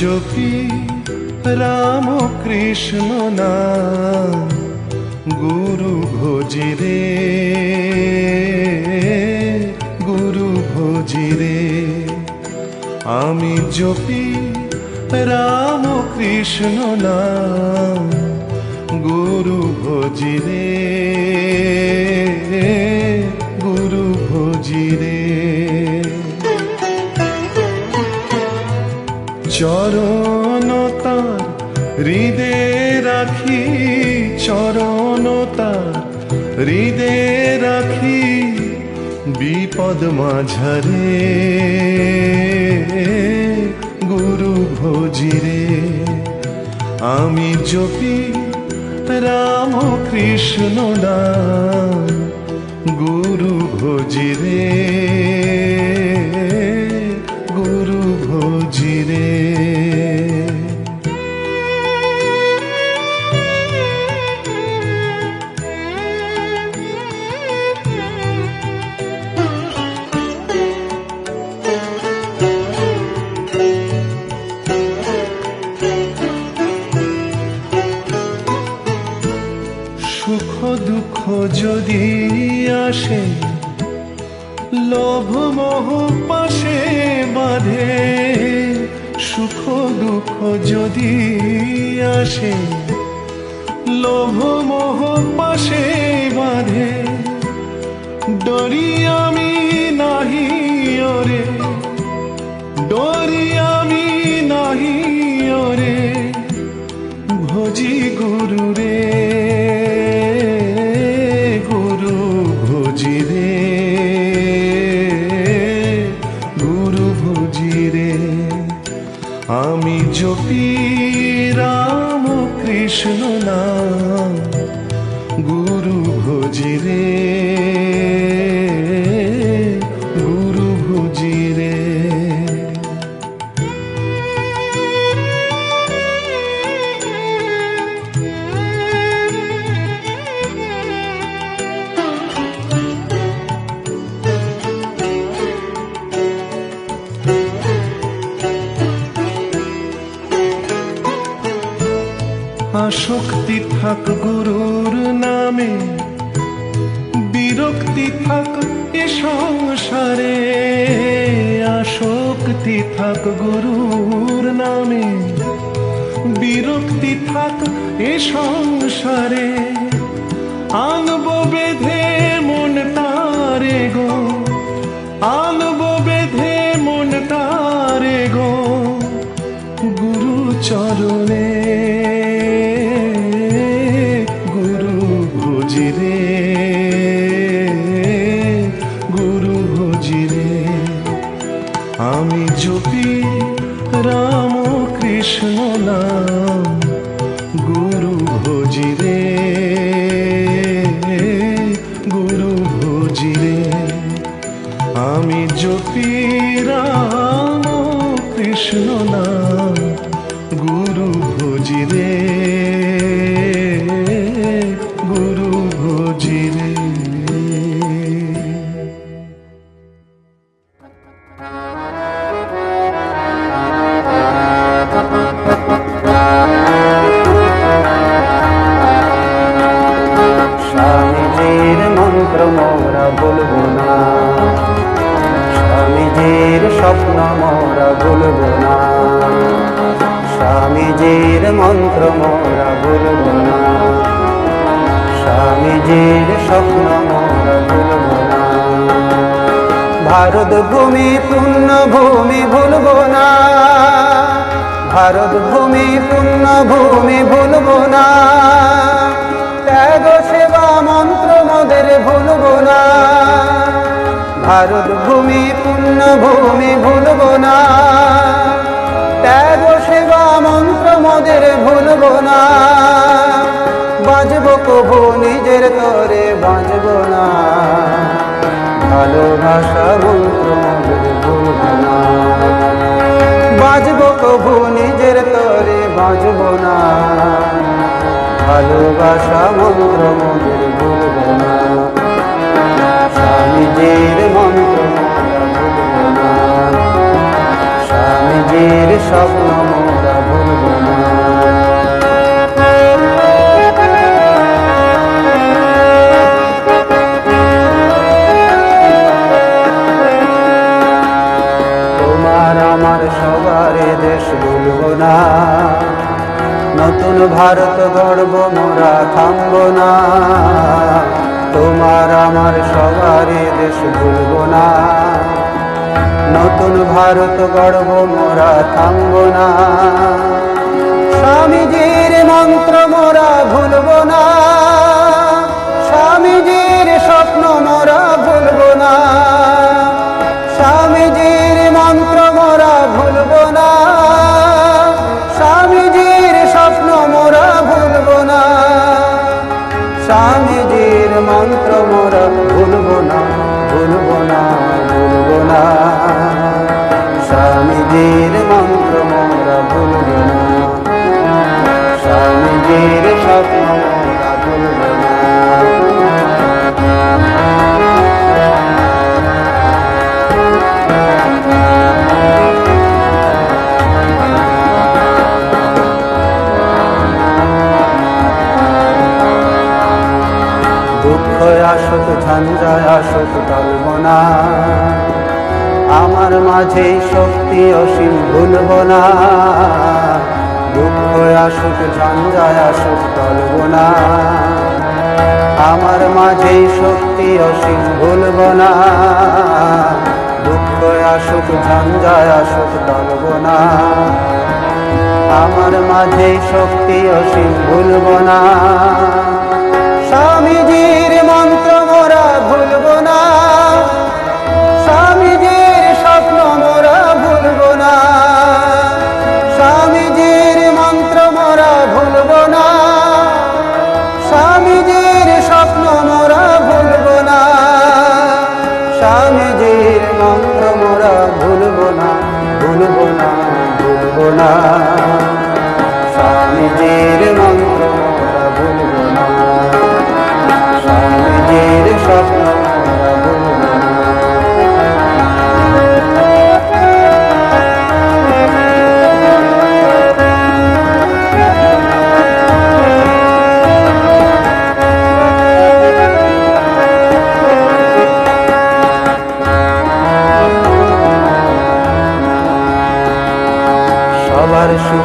জপি রাম কৃষ্ণ নাম গুরু ভোজিরে গুরু ভোজিরে আমি জপি রাম কৃষ্ণ নাম গুরু ভোজিরে গুরু বিপদ ঝরে গুরু ভোজিরে। আমি জপি রাম কৃষ্ণ নাম গুরু ভোজিরে। যদি আসে, লোভ মোহ পাশে বাঁধে। সুখ দুঃখ যদি আসে, লোভ মোহ পাশে বাঁধে। ডরি আমি নাহি ওরে। কৃষ্ণ নাম গুরু ভোজি আসক্তি থাক গুরুর নামে, বিরক্তি থাক এ সংসারে। আসক্তি থাক গুরুর নামে, বিরক্তি থাক এ সংসারে। আনব বেঁধে জপি রাম কৃষ্ণ নাম গুরু ভোজিরে গুরু ভোজিরে। স্বামীজির মন্ত্র মোরা বলব স্বামীজির স্বপ্ন মোরা বলব না। স্বামীজির মন্ত্র মোরা বলব না। স্বামীজির স্বপ্ন মোরা বলব না। ভারত ভূমি পূর্ণ ভূমি ভুলবো না। ভারত ভূমি পূর্ণ ভূমি ভুলবো না। ত্যাগ সেবা মন্ত্র মোদের ভুলবো না। ভারত ভূমি পূর্ণ ভূমি ভুলবো না। ত্যাগ সেবা মন্ত্র মোদের ভুলবো না। বাজব কবু নিজের তরে, বাজব না। ভালোবাসা মন্ত্র ভুলবো না। বাজব কবু নিজের তরে, বাজব না। ভালোবাসা মন্ত্র মোদের স্বামীজির মন্ত্র। স্বামীজির স্বপ্ন মোরা ভুলব দেশ ভুলব না। নতুন ভারত গর্ব মোরা থামব না। তোমার আমার সবারই দেশ ভুলব না। নতুন ভারত গর্ব মোরা থামব না। স্বামীজির মন্ত্র মোরা ভুলব না। না ঝঞ্ঝায় আসুক টলব না আমার মাঝে শক্তি অসীম ভুলব না। দুঃখ আসুক ঝঞ্ঝায় আসুক না। আমার মাঝে শক্তি অসীম ভুলব না। দুঃখ আসুক ঝঞ্ঝায় আসুক টলব না। আমার মাঝে শক্তি অসীম ভুলব না। স্বামীজির মন্ত্র মোরা ভুলব না। স্বামীজির স্বপ্ন মোরা ভুলব না। স্বামীজির মন্ত্র মোরা ভুলব না ভুলব না ভুলব না। স্বামীজির মন্ত্র ভুলব না। স্বামীজির স্বপ্ন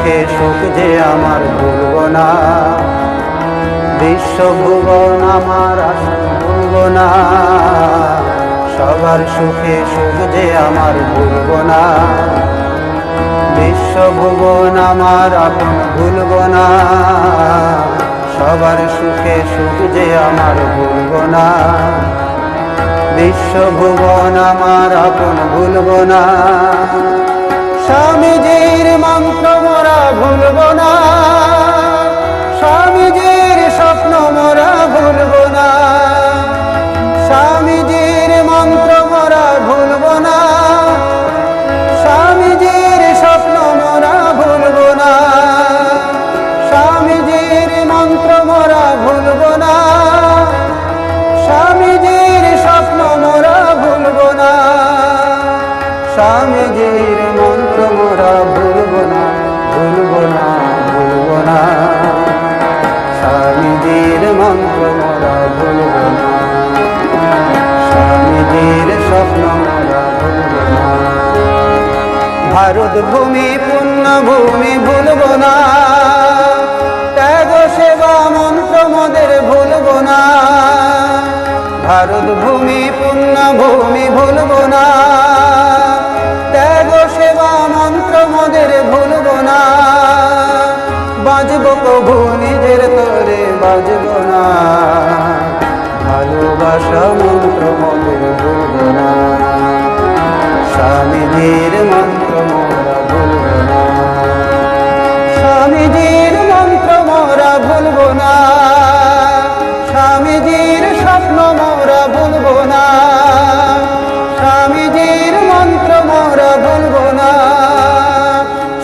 সুখে সুখ যে আমার ভুলব না। বিশ্বভুবন আমার ভুলব না। সবার সুখে সুখ যে আমার ভুলব না। বিশ্বভুবন আমার আপন ভুলব না। সবার সুখে সুখ যে আমার ভুলব না। বিশ্বভুবন আমার আপন ভুলব না। স্বামীজির মন্ত্র মোরা ভুলব না। স্বামীজির স্বপ্ন মোরা ভুলব ভারত ভূমি পুণ্য ভূমি ভুলব না। ত্যাগ সেবা মন্ত্র মোদের ভুলব না। ভারত ভূমি পুণ্য ভূমি ভুলব না। ত্যাগ সেবা মন্ত্র মোদের ভুলব না। বাজব কবু নিজের তরে বাজব না। ভালোবাসা মন্ত্র মোদের ভুলব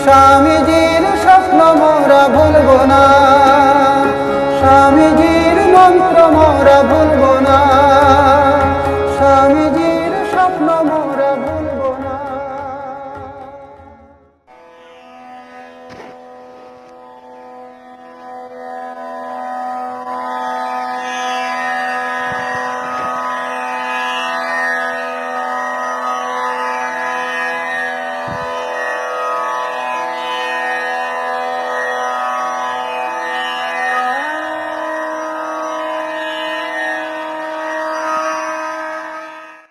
স্বামীজির স্বপ্ন মোরা ভুলব না। স্বামীজির মন্ত্র মোরা